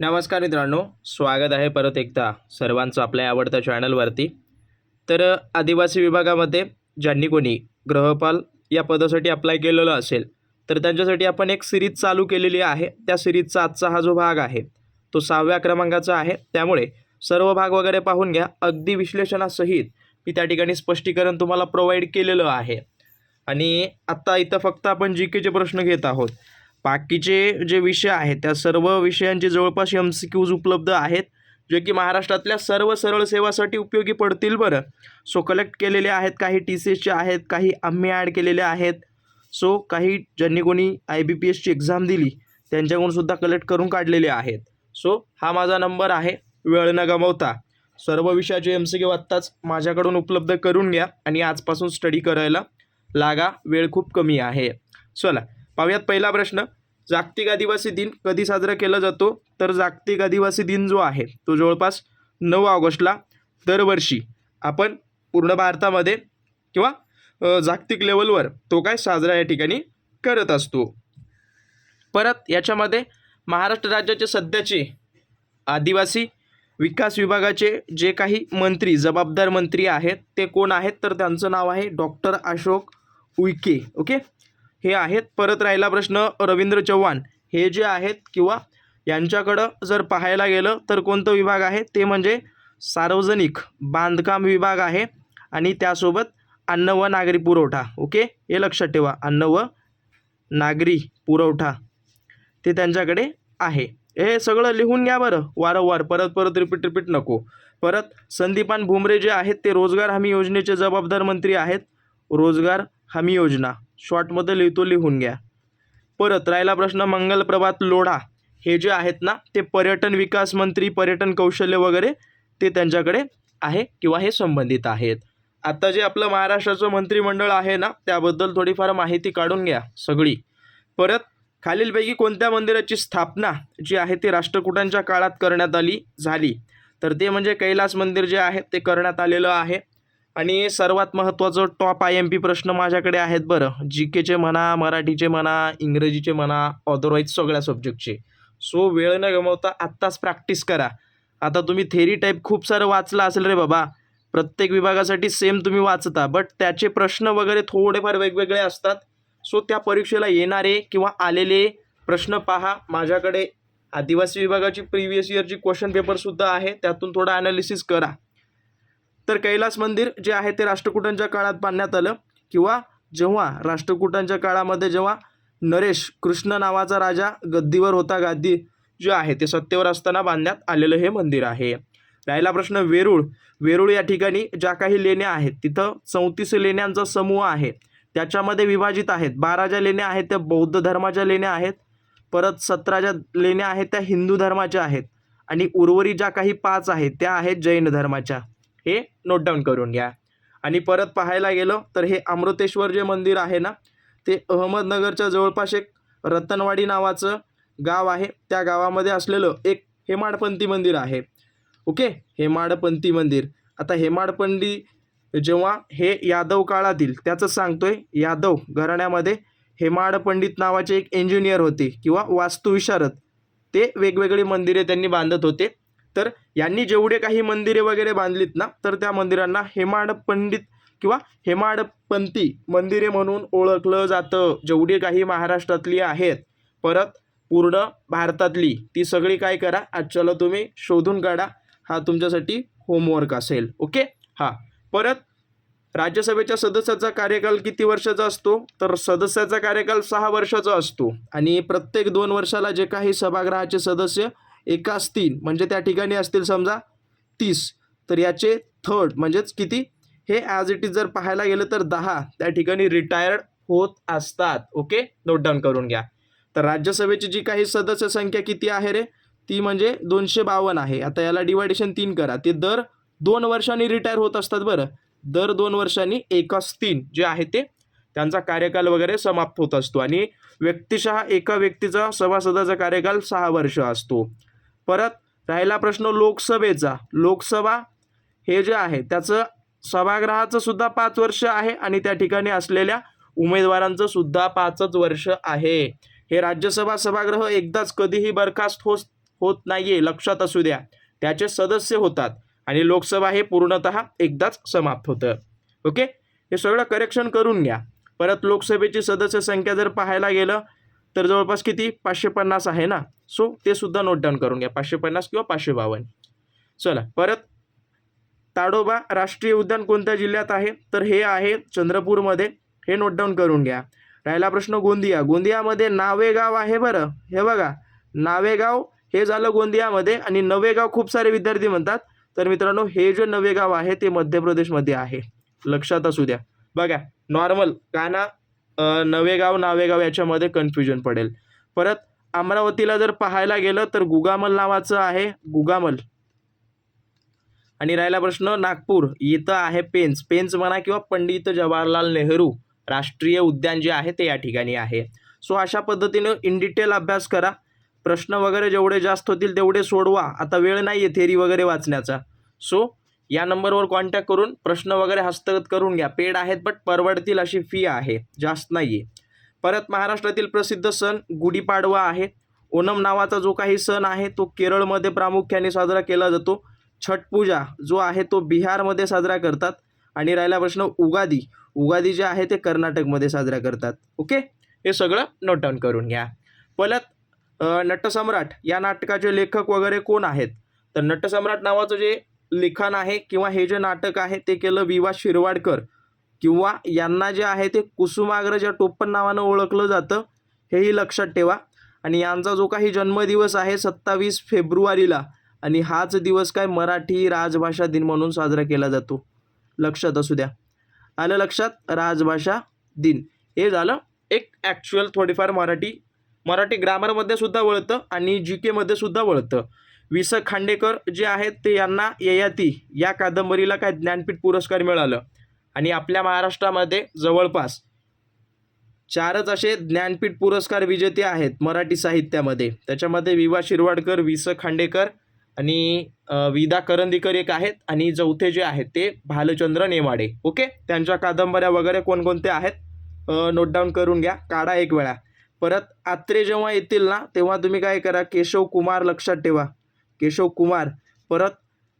नमस्कार मित्रांनो स्वागत आहे परत एकदा सर्वांचं आपल्या आवडत्या चॅनलवरती. तर आदिवासी विभागामध्ये ज्यांनी कोणी ग्रहपाल या पदासाठी अप्लाय केलेलं असेल तर त्यांच्यासाठी आपण एक सिरीज चालू केलेली आहे. त्या सिरीजचा आजचा हा जो भाग आहे तो सहाव्या क्रमांकाचा आहे. त्यामुळे सर्व भाग वगैरे पाहून घ्या. अगदी विश्लेषणासहित मी त्या ठिकाणी स्पष्टीकरण तुम्हाला प्रोव्हाइड केलेलं आहे. आणि आत्ता इथं फक्त आपण जी केचे प्रश्न घेत आहोत. बाकीचे जे विषय आहेत त्या सर्व विषयांचे जवळपास एम सी क्यूज उपलब्ध आहेत जे की महाराष्ट्रातल्या सर्व सरळ सेवासाठी उपयोगी पडतील बरं. सो कलेक्ट केलेले आहेत काही टी सी एसचे आहेत काही आम्ही ॲड केलेले आहेत. सो काही ज्यांनी कोणी आय बी पी एसची एक्झाम दिली त्यांच्याकडूनसुद्धा कलेक्ट करून काढलेले आहेत. सो हा माझा नंबर आहे वेळ न गमवता. सर्व विषयाचे एम सी क्यू आत्ताच माझ्याकडून उपलब्ध करून घ्या आणि आजपासून स्टडी करायला लागा वेळ खूप कमी आहे. चला पाहूयात पहिला प्रश्न. जागतिक आदिवासी दिन कधी साजरा केला जातो? तर जागतिक आदिवासी दिन जो आहे तो जवळपास नऊ ऑगस्टला दरवर्षी आपण पूर्ण भारतामध्ये किंवा जागतिक लेवलवर तो काय साजरा या ठिकाणी करत असतो. परत याच्यामध्ये महाराष्ट्र राज्याचे सध्याचे आदिवासी विकास विभागाचे जे काही मंत्री जबाबदार मंत्री आहेत ते कोण आहेत? तर त्यांचं नाव आहे डॉक्टर अशोक उईके ओके? हे आहेत. परत राहिला प्रश्न रवींद्र चव्हाण. हे जे आहेत किंवा यांच्याकडं जर पाहायला गेलं तर कोणतं विभाग आहे? ते म्हणजे सार्वजनिक बांधकाम विभाग आहे आणि त्यासोबत अन्न व नागरी पुरवठा. ओके? हे लक्षात ठेवा. अन्न व नागरी पुरवठा ते त्यांच्याकडे आहे. हे सगळं लिहून घ्या बरं. वारंवार. परत परत रिपीट रिपीट नको. परत संदीपान भुमरे जे आहेत ते रोजगार हमी योजनेचे जबाबदार मंत्री आहेत. रोजगार हमी योजना. शॉर्टमध्ये लिहितो लिहून घ्या. परत राहिला प्रश्न मंगल प्रभात लोढा. हे जे आहेत ना ते पर्यटन विकास मंत्री पर्यटन कौशल्य वगैरे ते त्यांच्याकडे आहे किंवा हे संबंधित आहेत. आता जे आपलं महाराष्ट्राचं मंत्रिमंडळ आहे ना त्याबद्दल थोडीफार माहिती काढून घ्या सगळी. परत खालीलपैकी कोणत्या मंदिराची स्थापना जी आहे ती राष्ट्रकूटांच्या काळात करण्यात आली झाली. तर ते म्हणजे कैलास मंदिर जे आहे ते करण्यात आलेलं आहे. आणि सर्वात महत्त्वाचं टॉप आय एम पी प्रश्न माझ्याकडे आहेत बरं. जी केचे म्हणा मराठीचे म्हणा इंग्रजीचे म्हणा अदरवाईज सगळ्या सब्जेक्टचे सो वेळ न गमवता आत्ताच प्रॅक्टिस करा. आता तुम्ही थेरी टाईप खूप सारं वाचलं असेल रे बाबा. प्रत्येक विभागासाठी सेम तुम्ही वाचता. बट त्याचे प्रश्न वगैरे थोडेफार वेगवेगळे असतात. सो त्या परीक्षेला येणारे किंवा आलेले प्रश्न पहा. माझ्याकडे आदिवासी विभागाची प्रिव्हियस इयरची क्वेश्चन पेपरसुद्धा आहे. त्यातून थोडं ॲनालिसिस करा. तर कैलास मंदिर जे आहे ते राष्ट्रकूटांच्या काळात बांधण्यात आलं. किंवा जेव्हा राष्ट्रकूटांच्या काळामध्ये जेव्हा नरेश कृष्ण नावाचा राजा गद्दीवर होता गादी जे आहे ते सत्तेवर असताना बांधण्यात आलेलं हे मंदिर आहे. राहिला प्रश्न वेरूळ. वेरूळ या ठिकाणी ज्या काही लेण्या आहेत तिथं चौतीस लेण्यांचा समूह आहे. त्याच्यामध्ये विभाजित आहेत. बारा ज्या लेण्या आहेत त्या बौद्ध धर्माच्या लेण्या आहेत. परत सतरा ज्या लेण्या आहेत त्या हिंदू धर्माच्या आहेत. आणि उर्वरित ज्या काही पाच आहेत त्या आहेत जैन धर्माच्या. हे नोट डाऊन करून घ्या. आणि परत पाहायला गेलो तर हे अमृतेश्वर जे मंदिर आहे ना ते अहमदनगरच्या जवळपास एक रतनवाडी नावाचं गाव आहे. त्या गावामध्ये असलेलं एक हेमाडपंथी मंदिर आहे. ओके? हेमाडपंथी मंदिर. आता हेमाडपंथी जेव्हा हे यादव काळातील त्याचं सांगतोय यादव घराण्यामध्ये हेमाड पंडित नावाचे एक इंजिनियर होते किंवा वास्तुविशारद. ते वेगवेगळी मंदिरे त्यांनी बांधत होते. तर यांनी जेवढे काही मंदिरे वगैरे बांधलीत ना तर त्या मंदिरांना हेमाड पंडित किंवा हेमाडपंथी मंदिरे म्हणून ओळखलं जातं. जेवढी काही महाराष्ट्रातली आहेत परत पूर्ण भारतातली ती सगळी काय करा आजच्याला तुम्ही शोधून काढा. हा तुमच्यासाठी होमवर्क असेल. ओके हां. परत राज्यसभेच्या सदस्याचा कार्यकाल किती वर्षाचा असतो? तर सदस्याचा कार्यकाल सहा वर्षाचा असतो. आणि प्रत्येक दोन वर्षाला जे काही सभागृहाचे सदस्य एकास तीन म्हणजे त्या ठिकाणी असतील समजा तीस. तर याचे थर्ड म्हणजेच किती? हे ॲज इट इज जर पाहायला गेलं तर दहा. त्या ठिकाणी रिटायर्ड होत असतात. ओके नोट डाऊन करून घ्या. तर राज्यसभेची जी काही सदस्य संख्या किती आहे रे? ती म्हणजे दोनशे बावन्न आहे. आता याला डिवायडेशन तीन करा. ते दर दोन वर्षांनी रिटायर होत असतात बरं. दर दोन वर्षांनी एकाच तीन जे आहे ते त्यांचा कार्यकाल वगैरे समाप्त होत असतो. आणि व्यक्तिशः एका व्यक्तीचा सभासदाचा कार्यकाल सहा वर्ष असतो. परत राहिला प्रश्न लोकसभेचा. लोकसभा हे जे आहे त्याचं सभागृहाचं सुद्धा पाच वर्ष आहे आणि त्या ठिकाणी असलेल्या उमेदवारांचं सुद्धा पाचच वर्ष आहे. हे राज्यसभा सभागृह एकदाच कधीही बरखास्त होत होत नाहीये लक्षात असू द्या. त्याचे सदस्य होतात आणि लोकसभा हे पूर्णतः एकदाच समाप्त होतं. ओके? हे सगळं करेक्शन करून घ्या. परत लोकसभेची सदस्य संख्या जर पाहायला गेलं तर जवळपास किती? पाचशे पन्नास आहे ना? सो ते सुद्धा नोट डाऊन करून घ्या. पाचशे पन्नास किंवा पाचशे बावन्न. चला परत. ताडोबा राष्ट्रीय उद्यान कोणत्या जिल्ह्यात आहे? तर हे आहे चंद्रपूरमध्ये. हे नोट डाऊन करून घ्या. राहिला प्रश्न गोंदिया. गोंदियामध्ये नावेगाव आहे बरं. हे बघा. नावेगाव हे झालं गोंदियामध्ये आणि नवेगाव खूप सारे विद्यार्थी म्हणतात. तर मित्रांनो हे जे नवेगाव आहे ते मध्य प्रदेशमध्ये आहे. लक्षात असू द्या. बघा नॉर्मल काना नवेगाव नावेगाव याच्यामध्ये कन्फ्युजन पडेल. परत अमरावतीला जर पाहायला गेलं तर गुगामल नावाचं आहे गुगामल. आणि राहिला प्रश्न नागपूर इथं आहे पेन्स पेन्स म्हणा किंवा पंडित जवाहरलाल नेहरू राष्ट्रीय उद्यान जे आहे ते या ठिकाणी आहे. सो अशा पद्धतीनं इन डिटेल अभ्यास करा. प्रश्न वगैरे जेवढे जास्त होतील तेवढे सोडवा. आता वेळ नाही आहे थेरी वगैरे वाचण्याचा. सो या नंबरवर कॉन्टॅक्ट करून प्रश्न वगैरे हस्तगत करून घ्या. पेड आहेत बट परवडतील अशी फी आहे. जास्त नाही आहे परत महाराष्ट्रातील प्रसिद्ध सण गुढीपाडवा आहे. ओणम नावाचा जो काही सण आहे तो केरळमध्ये प्रामुख्याने साजरा केला जातो. छठ पूजा जो आहे तो बिहारमध्ये साजरा करतात. आणि राहिला प्रश्न उगादी. उगादी जे आहे ते कर्नाटकमध्ये साजरा करतात. ओके हे सगळं नोट डाऊन करून घ्या. परत नटसम्राट. या नाटकाचे लेखक वगैरे कोण आहेत? तर नटसम्राट नावाचं जे लिखाण आहे किंवा हे जे नाटक आहे ते केलं वि वा शिरवाडकर किंवा यांना जे आहे ते कुसुमाग्रज या टोपण नावानं ओळखलं जातं हेही लक्षात ठेवा. आणि यांचा जो काही जन्मदिवस आहे सत्तावीस फेब्रुवारीला आणि हाच दिवस काय मराठी राजभाषा दिन म्हणून साजरा केला जातो. लक्षात असू द्या. आलं लक्षात? राजभाषा दिन. हे झालं एक ॲक्च्युअल थोडीफार मराठी मराठी ग्रामरमध्ये सुद्धा वळतं आणि जी केमध्ये सुद्धा वळतं. वि स खांडेकर जे आहेत ते यांना ययाती या कादंबरीला काय ज्ञानपीठ पुरस्कार मिळालं. आणि आपल्या महाराष्ट्रामध्ये जवळपास चारच असे ज्ञानपीठ पुरस्कार विजेते आहेत मराठी साहित्यामध्ये. त्याच्यामध्ये वि वा शिरवाडकर वि स खांडेकर आणि विदा करंदीकर एक आहेत आणि चौथे जे आहेत ते भालचंद्र नेमाडे. ओके? त्यांच्या कादंबऱ्या वगैरे कोणकोणत्या आहेत? नोट डाऊन करून घ्या. काढा एक वेळा. परत आत्रे जेव्हा येतील ना तेव्हा तुम्ही काय करा केशव कुमार लक्षात ठेवा. केशव कुमार. परत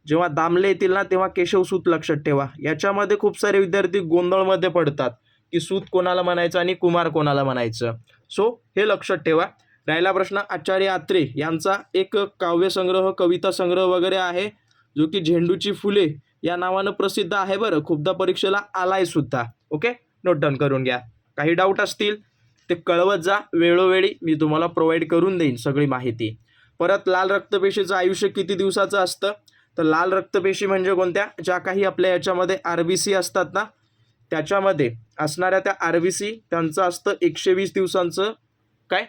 जेव्हा दामले येतील ना तेव्हा केशव सूत लक्षात ठेवा. याच्यामध्ये खूप सारे विद्यार्थी गोंधळमध्ये पडतात की सूत कोणाला म्हणायचं आणि कुमार कोणाला म्हणायचं. सो हे लक्षात ठेवा. राहिला प्रश्न आचार्य आत्रे यांचा एक काव्यसंग्रह कविता संग्रह वगैरे आहे जो की झेंडूची फुले या नावानं प्रसिद्ध आहे बरं. खूपदा परीक्षेला आलाय सुद्धा. ओके नोट डाऊन करून घ्या. काही डाऊट असतील ते कळवत जा. वेळोवेळी मी तुम्हाला प्रोव्हाइड करून देईन सगळी माहिती. परत लाल रक्तपेशीचं आयुष्य किती दिवसाचं असतं? तर लाल रक्तपेशी म्हणजे कोणत्या? ज्या काही आपल्या याच्यामध्ये आर बी सी असतात ना त्याच्यामध्ये असणाऱ्या त्या आर बी सी त्यांचं असतं एकशे वीस दिवसांचं काय?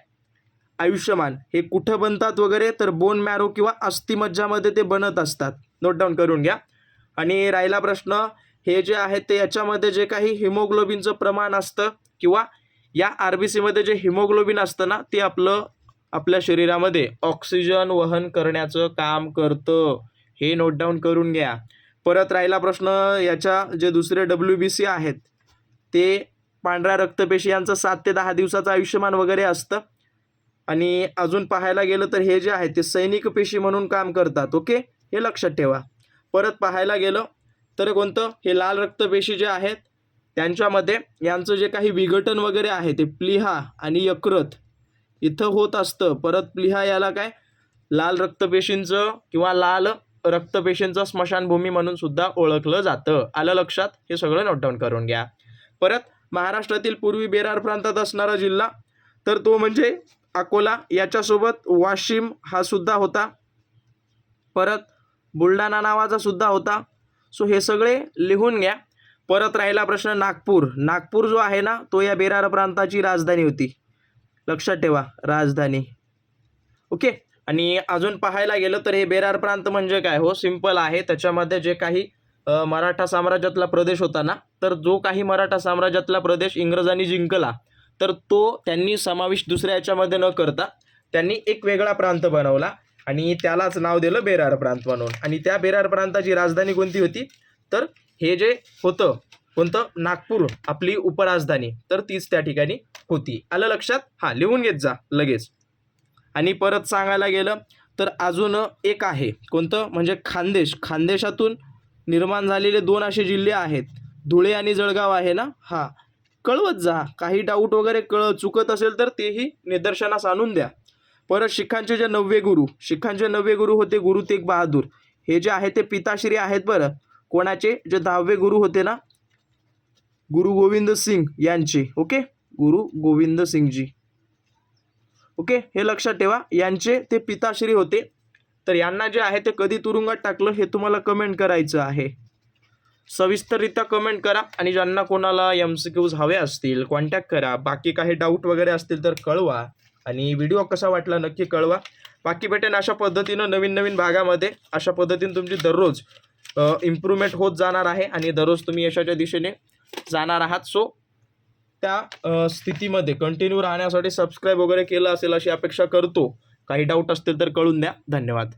आयुष्यमान. हे कुठं बनतात वगैरे? तर बोन मॅरो किंवा अस्थिमज्जामध्ये ते बनत असतात. नोट डाऊन करून घ्या. आणि राहिला प्रश्न हे जे आहे ते याच्यामध्ये जे काही हिमोग्लोबिनचं प्रमाण असतं किंवा या आर बी सीमध्ये जे हिमोग्लोबिन असतं ना ते आपलं आपल्या शरीरामध्ये ऑक्सिजन वहन करण्याचं काम करतं. हे नोट डाऊन करून घ्या. परत राहिला प्रश्न याच्या जे दुसरे डब्ल्यू बी सी आहेत ते पांढऱ्या रक्तपेशी यांचं सात ते दहा दिवसाचं आयुष्यमान वगैरे असतं. आणि अजून पाहायला गेलं तर हे जे आहे ते सैनिक पेशी म्हणून काम करतात ओके? हे लक्षात ठेवा. परत पाहायला गेलं तर कोणतं? हे लाल रक्तपेशी जे आहेत त्यांच्यामध्ये यांचं जे काही विघटन वगैरे आहे ते प्लिहा आणि यकृत इथं होत असतं. परत प्लिहा याला काय? लाल रक्तपेशींचं किंवा लाल रक्तपेशींचं स्मशानभूमी म्हणून सुद्धा ओळखलं जातं. आलं लक्षात? हे सगळं नोट डाऊन करून घ्या. परत महाराष्ट्रातील पूर्वी बेरार प्रांतात असणारा जिल्हा तर तो म्हणजे अकोला. याच्यासोबत वाशिम हा सुद्धा होता. परत बुलढाणा नावाचा सुद्धा होता. सो हे सगळे लिहून घ्या. परत राहिला प्रश्न नागपूर. नागपूर जो आहे ना तो या बेरार प्रांताची राजधानी होती. लक्षात ठेवा राजधानी. ओके? आणि अजून पाहायला गेलं तर हे बेरार प्रांत म्हणजे काय? हो सिंपल आहे. त्याच्यामध्ये जे काही मराठा साम्राज्यातला प्रदेश होता ना तर जो काही मराठा साम्राज्यातला प्रदेश इंग्रजांनी जिंकला तर तो त्यांनी समावेश दुसऱ्या याच्यामध्ये न करता त्यांनी एक वेगळा प्रांत बनवला आणि त्यालाच नाव दिलं बेरार प्रांत म्हणून. आणि त्या बेरार प्रांताची राजधानी कोणती होती? तर हे जे होतं कोणतं? नागपूर आपली उपराजधानी. तर तीच त्या ठिकाणी होती. आलं लक्षात? हां लिहून घेत जा लगेच. आणि परत सांगायला गेलं तर अजून एक आहे. कोणतं? म्हणजे खानदेश. खानदेशातून निर्माण झालेले दोन असे जिल्हे आहेत. धुळे आणि जळगाव आहे ना? हा. कळवत जा. काही डाऊट वगैरे कळ चुकत असेल तर तेही निदर्शनास आणून द्या. परत शिखांचे जे नववे गुरु शिखांचे नववे गुरु होते गुरु तेग बहादूर. हे जे आहे ते पिताश्री आहेत बरं. कोणाचे? जे दहावे गुरु होते ना? गुरु गोविंद सिंग यांचे ओके? गुरु गोविंद सिंगजी. ओके? हे लक्षात ठेवा. यांचे ते पिताश्री होते. तर यांना जे आहे ते कधी तुरुंगात टाकलं हे तुम्हाला कमेंट करायचं आहे. सविस्तररित्या कमेंट करा. आणि ज्यांना कोणाला एम सी क्यूज हवे असतील कॉन्टॅक्ट करा. बाकी काही डाऊट वगैरे असतील तर कळवा. आणि व्हिडिओ कसा वाटला नक्की कळवा. बाकी भेटेन अशा पद्धतीनं नवीन नवीन भागामध्ये. अशा पद्धतीनं तुमची दररोज इम्प्रूव्हमेंट होत जाणार आहे. आणि दररोज तुम्ही यशाच्या दिशेने जाणार आहात. सो त्या स्थितीमध्ये कंटिन्यू राहण्यासाठी सबस्क्राईब वगैरे केलं असेल अशी अपेक्षा करतो. काही डाऊट असतील तर कळून द्या. धन्यवाद.